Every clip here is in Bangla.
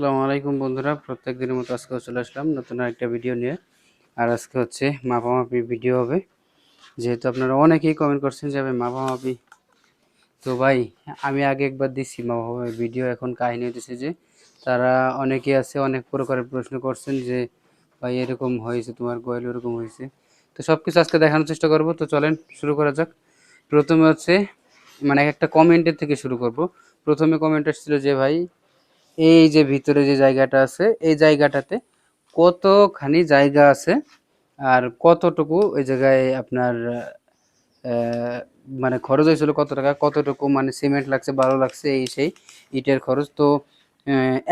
আসসালামু আলাইকুম বন্ধুরা, প্রত্যেক দিনের মতো আজকে চলে আসলাম নতুন আরেকটা ভিডিও নিয়ে। আর আজকে হচ্ছে মাপামাপি ভিডিও হবে। যেহেতু আপনারা অনেকেই কমেন্ট করছেন যে মাপামাপি তো ভাই, আমি আগে একবার দিচ্ছি মাপামাপি ভিডিও এখন কাহিনী হতেছে যে তারা অনেকে আছে, অনেক প্রকারের প্রশ্ন করছেন যে, ভাই, এরকম হয়েছে তোমার গোয়াল এরকম হয়েছে। তো সব কিছু আজকে দেখানোর চেষ্টা করব। তো চলেন শুরু করা যাক। প্রথমে হচ্ছে মানে একটা কমেন্টের থেকে শুরু করব। প্রথমে কমেন্ট এসেছিল যে, ভাই এই যে ভিতরে যে জায়গাটা আছে, এই জায়গাটাতে কতখানি জায়গা আছে আর কতটুকু ওই জায়গায় আপনার মানে খরচ হয়েছিল কত টাকা, কতটুকু মানে সিমেন্ট লাগছে ভালো লাগছে, এই সেই ইটের খরচ? তো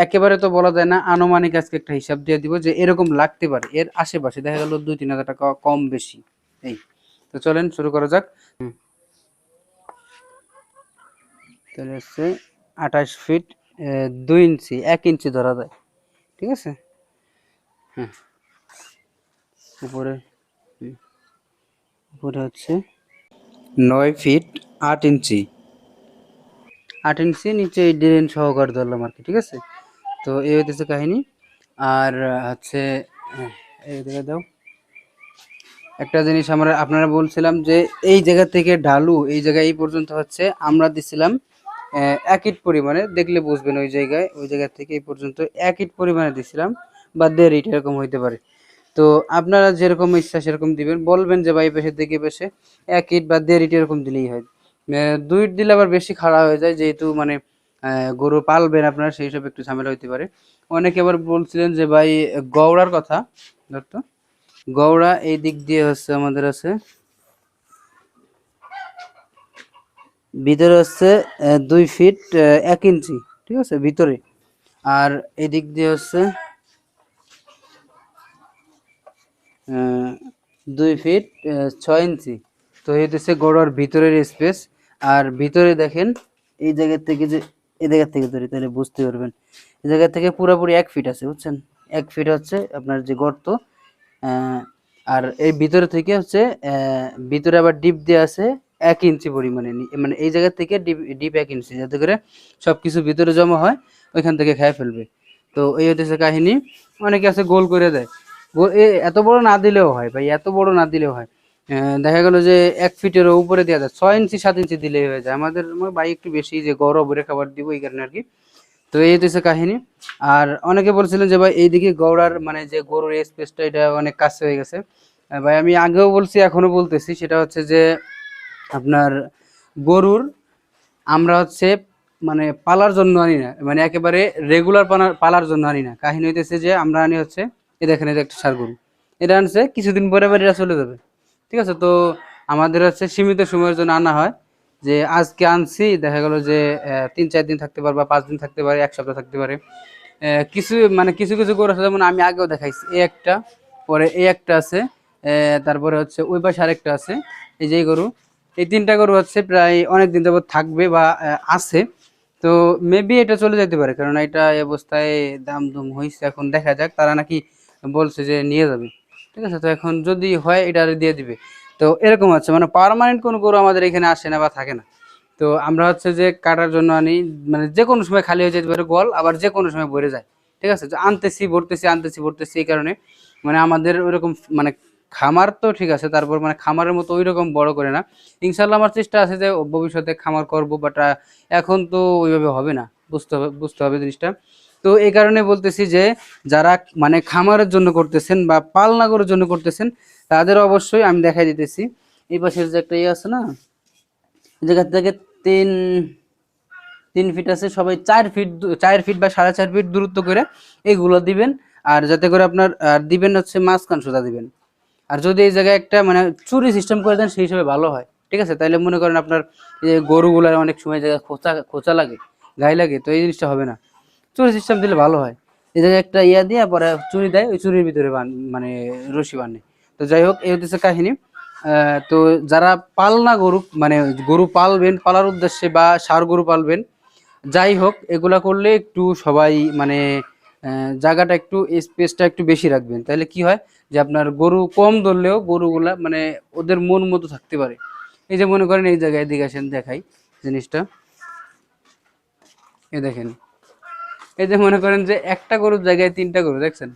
একেবারে তো বলা যায় না, আনুমানিক আজকে একটা হিসাব দিয়ে দিব যে এরকম লাগতে পারে। এর আশেপাশে দেখা গেল দুই তিন হাজার টাকা কম বেশি। এই, তো চলেন শুরু করা যাক। তাহলে হচ্ছে আঠাশ ফিট দুই ইঞ্চি এক ইঞ্চি ধরা যায় ঠিক আছে? হ্যাঁ। উপরে। উপরে হচ্ছে নয় ফিট আট ইঞ্চি। আট ইঞ্চি নিচে ড্রেন সহকার ধরলাম আর কি ঠিক আছে? তো এই হইতেছে কাহিনী। আর হচ্ছে আহ, এই দাও। একটা জিনিস আমরা আপনারা বলছিলাম যে এই জায়গা থেকে ঢালু এই জায়গায় এই পর্যন্ত হচ্ছে আমরা দিছিলাম এক ইট পরিমাণে, দেখলে বুঝবেন ওই জায়গায়, ওই জায়গা থেকে এই পর্যন্ত এক ইট পরিমাণে দিছিলাম, বা দেড় ইট এরকম হইতে পারে। তো আপনারা যেরকম ইচ্ছা সেরকম দিবেন, বলবেন যে ভাই পেশে দিকে পেশে এক ইট বা দেড় ইট এরকম দিলেই হয়। দুই ইট দিলে আবার বেশি খাড়া হয়ে যায়, যেহেতু মানে গরু পালবেন আপনারা, সেই সব একটু ঝামেলা হইতে পারে। অনেকে আবার বলছিলেন যে ভাই গৌড়ার কথা, ধরতো। গৌড়া এই দিক দিয়ে হচ্ছে আমাদের আছে ভিতরে হচ্ছে দুই ফিট এক ইঞ্চি, ঠিক আছে, ভিতরে। আর এদিক দিয়ে হচ্ছে দুই ফিট ছয় ইঞ্চি। তো এই হচ্ছে গড়ার ভিতরের স্পেস আর ভিতরে দেখেন, এই জায়গা থেকে যে, এই জায়গা থেকে ধরি, তাহলে বুঝতে পারবেন। এই জায়গা থেকে পুরোপুরি এক ফিট আছে, বুঝছেন? এক ফিট হচ্ছে আপনার যে গর্ত আর এই ভিতরে থেকে হচ্ছে ভিতরে আবার ডিপ দিয়ে আছে এক ইঞ্চি পরিমাণে মানে এই জায়গা থেকে ডিপ ডিপ এক ইঞ্চি, যাতে করে সব কিছু ভিতরে জমা হয়, ওইখান থেকে খেয়ে ফেলবে। তো এই হচ্ছে কাহিনী। অনেকে আছে গোল করে দেয়। গোল এত বড় না দিলেও হয় ভাই, এত বড় না দিলেও হয়। দেখা গেল যে এক ফিটের উপরে দেওয়া যায়। ছয় ইঞ্চি, সাত ইঞ্চি দিলেই হয়ে যায়। আমাদের ভাই একটু বেশি যে গরম ভরে খাবার দিব এই কারণে আর কি। তো এই হচ্ছে কাহিনী। আর অনেকে বলছিলেন যে ভাই, এইদিকে গৌড়ার মানে যে গরুর স্পেসটা এটা অনেক কাছে হয়ে গেছে। ভাই, আমি আগেও বলছি এখনও বলতেছি। সেটা হচ্ছে যে আপনার গরুর আমরা হচ্ছে মানে পালার জন্য আনি না মানে একেবারে রেগুলার পালার জন্য আনি না। কাহিনী হইতেছে যে আমরা আনি হচ্ছে এ দেখেন এটা একটা সার গরু। এটা আনছে, কিছুদিন পরে আবার এটা চলে যাবে। ঠিক আছে, তো আমাদের হচ্ছে সীমিত সময়ের জন্য আনা হয়। যে আজকে আনছি, দেখা গেল যে তিন, চার দিন থাকতে পারে বা পাঁচ দিন থাকতে পারে, এক সপ্তাহ থাকতে পারে। কিছু মানে কিছু কিছু গরু আছে, যেমন আমি আগেও দেখাইছি। এই একটা, পরে এই একটা আছে তারপরে হচ্ছে ওই পাশে আরেকটা আছে। এই যে গরু এই তিনটা গরু হচ্ছে প্রায় অনেক দিন যাবত থাকবে বা আছে। তো মেবি এটা চলে যেতে পারে কারণ এটা অবস্থায় দাম দুম হয়েছে এখন দেখা যাক, তারা নাকি বলছে যে নিয়ে যাবে। ঠিক আছে, তো এখন যদি হয় এটা দিয়ে দিবে। তো এরকম আছে মানে পারমানেন্ট কোনো গরু আমাদের এখানে আসে না বা থাকে না। তো আমরা হচ্ছে যে কাটার জন্য আনি মানে যে কোনো সময় খালি হয়ে যেতে পারে গল, আবার যে কোনো সময় ভরে যায়। ঠিক আছে আনতেছি, ভরতেছি আনতেছি, ভরতেছি এই কারণে। মানে আমাদের ওইরকম মানে খামার তো ঠিক আছে, তারপর মানে খামারের মতো ওই রকম বড় করে না। ইনশাল্লাহ আমার চেষ্টা আছে যে ভবিষ্যতে খামার করব বাট এখন তো ওইভাবে হবে না, বুঝতে হবে বুঝতে হবে জিনিসটা। তো এই কারণে বলতেছি যে, যারা মানে খামারের জন্য করতেছেন বা পালনা করার জন্য করতেছেন, তাদের অবশ্যই আমি দেখাই দিতেছি। এই পাশের যে একটা ইয়ে আছে না জায়গা থেকে তিন তিন ফিট আছে, সবাই চার ফিট চার ফিট বা সাড়ে চার ফিট দূরত্ব করে এইগুলো দিবেন, আর যাতে করে আপনার দিবেন হচ্ছে মাঝখান সোজা দিবেন। আর যদি এই জায়গায় একটা মানে চুরি সিস্টেম করে দেন, সেই হিসাবে ভালো হয়। ঠিক আছে? তাইলে মনে করেন আপনার যে গরুগুলার অনেক সময় জায়গায় খোঁচা খোঁচা লাগে, গায়ে লাগে, তো এই জিনিসটা হবে না। চুরি সিস্টেম দিলে ভালো হয়। এই জায়গায় একটা ইয়া দিয়ে পরে চুরি দেয়, ওই চুরির ভিতরে মানে রশি বানে তো যাই হোক, এই হচ্ছে কাহিনী। তো যারা পালনা গরু মানে গরু পালবেন, পালার উদ্দেশ্যে বা সার গরু পালবেন, যাই হোক, এগুলা করলে একটু সবাই মানে জায়গাটা একটু স্পেসটা একটু বেশি রাখবেন। তাহলে কি হয়? যে আপনার গরু কম ধরলেও গরুগুলা মানে ওদের মন মতো থাকতে পারে। এই যে মনে করেন এই জায়গায় এদিকে আসেন, দেখাই জিনিসটা। এই দেখেন। এই যে মনে করেন যে একটা গরুর জায়গায় তিনটা গরু, দেখছেন?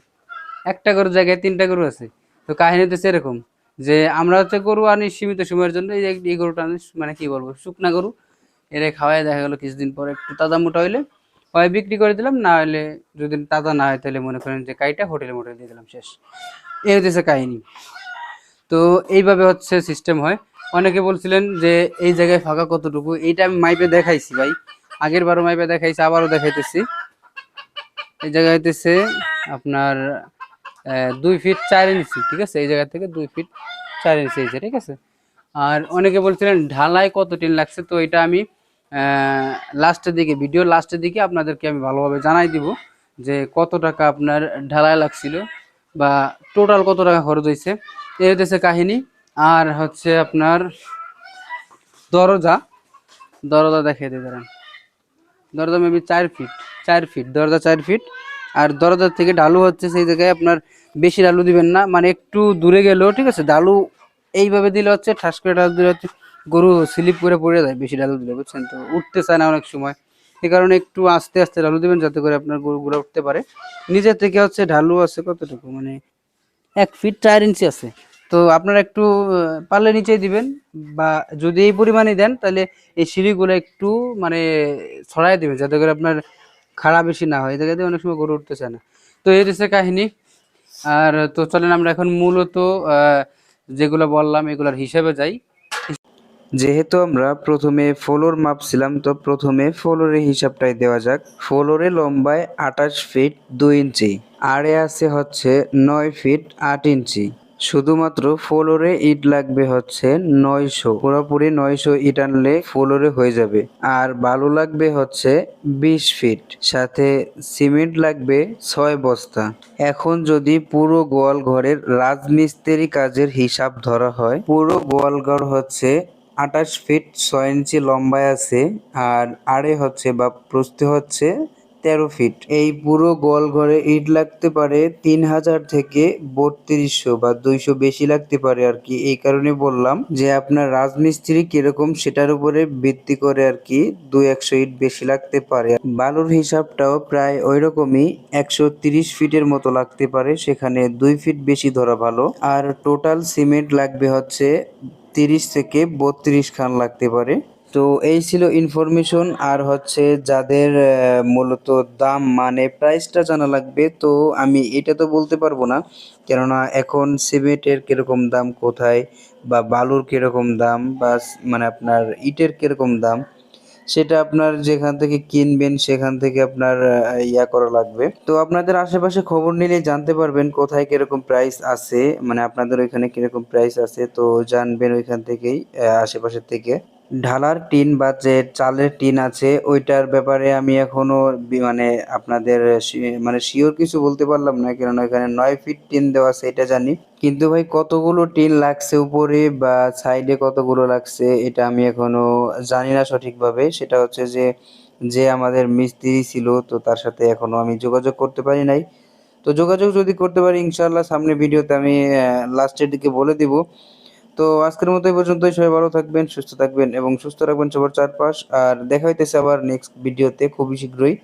একটা গরুর জায়গায় তিনটা গরু আছে। তো কাহিনী তো সেরকম যে আমরা হচ্ছে গরু আনি সীমিত সময়ের জন্য, এই গরুটা আনি মানে কি বলব, শুকনা গরু। এরে খাওয়াই দেখা গেলো কিছুদিন পর একটু তাজা মোটা হইলে, হয় বিক্রি করে দিলাম, না হলে যদি তাজা না হয় তাহলে মনে করেন যে কাইটা হোটেলে মোটেলে দিয়ে দিলাম, শেষ। এই হচ্ছে কাহিনী। তো এইভাবে হচ্ছে সিস্টেম হয়। অনেকে বলছিলেন যে, এই জায়গায় ফাঁকা কতটুকু? এইটা আমি মাইপে দেখাইছি ভাই। আগের বারও মাইপে দেখাইছি, আবারও দেখাইতেছি। এই জায়গায় হইতেছে আপনার দুই ফিট চার ইঞ্চি ঠিক আছে? এই জায়গা থেকে দুই ফিট চার ইঞ্চি হয়েছে ঠিক আছে? আর অনেকে বলছিলেন ঢালাই কত টিন লাগছে? তো এটা আমি লাস্টের দিকে ভিডিও লাস্টের দিকে আপনাদেরকে আমি ভালোভাবে জানাই দিব যে কত টাকা আপনার ঢালাই লাগছিল। বা টোটাল কত টাকা খরচ হয়েছে এই হতেছে কাহিনী। আর হচ্ছে আপনার দরজা। দরজা দেখিয়ে দিই, দাঁড়ান। দরজা মেবি চার ফিট চার ফিট দরজা চার ফিট আর দরজার থেকে ডালু হচ্ছে সেই জায়গায় আপনার বেশি ডালু দিবেন না। মানে একটু দূরে গেলেও, ঠিক আছে, ডালু এইভাবে দিলে হচ্ছে, ঠাস করে ডালু দিলে হচ্ছে, গরু স্লিপ করে পড়ে যায়, বেশি ডালু দিলে, বুঝছেন তো? উঠতে চায় না অনেক সময়। এই কারণে একটু আস্তে আস্তে ডালু দিবেন যাতে করে আপনার গরু গরুগুলো উঠতে পারে। নিজের থেকে হচ্ছে ঢালু আছে কতটুকু? মানে এক ফিট চার ইঞ্চি আছে। তো আপনারা একটু পারলে নিচেই দিবেন বা যদি এই পরিমাণে দেন, তাহলে এই সিঁড়িগুলো একটু মানে ছড়াই দিবেন যাতে করে আপনার খারাপ বেশি না হয়। জায়গাতে অনেক সময় গরু উঠতে চায় না। তো এই হচ্ছে কাহিনী। আর তো চলেন আমরা এখন মূলত যেগুলো বললাম এগুলোর হিসেবে যাই। যেহেতু আমরা প্রথমে ফ্লোর মাপছিলাম, তো প্রথমে ফ্লোরের হিসাবটাই দেওয়া যাক। ফ্লোরে লম্বায় আঠাশ ফিট দুই ইঞ্চি আড়ে আছে হচ্ছে নয় ফিট আট ইঞ্চি। শুধুমাত্র ফ্লোরে ইট লাগবে হচ্ছে নয়শো। পুরোপুরি নয়শো ইট আনলে ফ্লোরে হয়ে যাবে। আর বালু লাগবে হচ্ছে বিশ ফিট, সাথে সিমেন্ট লাগবে ছয় বস্তা। এখন যদি পুরো গোয়াল ঘরের রাজমিস্ত্রি কাজের হিসাব ধরা হয়, পুরো গোয়াল ঘর হচ্ছে আঠাশ ফিট ছয় ইঞ্চি লম্বায় আছে আর আড়ে হচ্ছে বা প্রস্থে হচ্ছে তেরো ফিট। এই পুরো গোয়াল ঘরে ইট লাগতে পারে তিন হাজার থেকে বত্রিশশো বা দুইশো বেশি লাগতে পারে আর কি। এই কারণে বললাম যে আপনার রাজমিস্ত্রি কীরকম সেটার উপরে ভিত্তি করে আর কি দুই একশো ইট বেশি লাগতে পারে। বালুর হিসাবটাও প্রায় ওই রকমই একশো তিরিশ ফিটের মতো লাগতে পারে, সেখানে দুই ফিট বেশি ধরা ভালো। আর টোটাল সিমেন্ট লাগবে হচ্ছে তিরিশ থেকে বত্রিশ খান লাগতে পারে। তো এই ছিল ইনফরমেশন আর হচ্ছে যাদের মূলত দাম মানে প্রাইসটা জানা লাগবে, তো আমি এটা তো বলতে পারব না। কেননা এখন সিমেন্টের কীরকম দাম কোথায়, বা বালুর কীরকম দাম, বা মানে আপনার ইটের কীরকম দাম সেটা আপনার যেখান থেকে কিনবেন, সেখান থেকে আপনার ইয়া করা লাগবে। তো আপনাদের আশেপাশে খবর নিলে জানতে পারবেন কোথায় কীরকম প্রাইস আছে মানে আপনাদের ওইখানে কীরকম প্রাইস আছে, তো জানবেন ওইখান থেকেই আশেপাশের থেকে। ঢালার টিন বা যে চালের টিন আছে, ওইটার ব্যাপারে আমি এখনও বি- মানে আপনাদের মানে শিওর কিছু বলতে পারলাম না, কেননা এখানে নয় ফিট টিন দেওয়া আছে, এটা জানি। কিন্তু ভাই, কতগুলো টিন লাগছে উপরে বা সাইডে কতগুলো লাগছে, এটা আমি এখনও জানি না সঠিকভাবে। সেটা হচ্ছে যে যে আমাদের মিস্ত্রি ছিল, তো তার সাথে এখনও আমি যোগাযোগ করতে পারি নাই। তো যোগাযোগ যদি করতে পারি ইনশাল্লাহ সামনে ভিডিওতে আমি লাস্টের দিকে বলে দিব। তো আজকের মতো এই পর্যন্তই। সবাই ভালো থাকবেন, সুস্থ থাকবেন এবং সুস্থ রাখবেন সবার চারপাশ। আর দেখা হইতেছে আবার নেক্সট ভিডিওতে খুবই শীঘ্রই।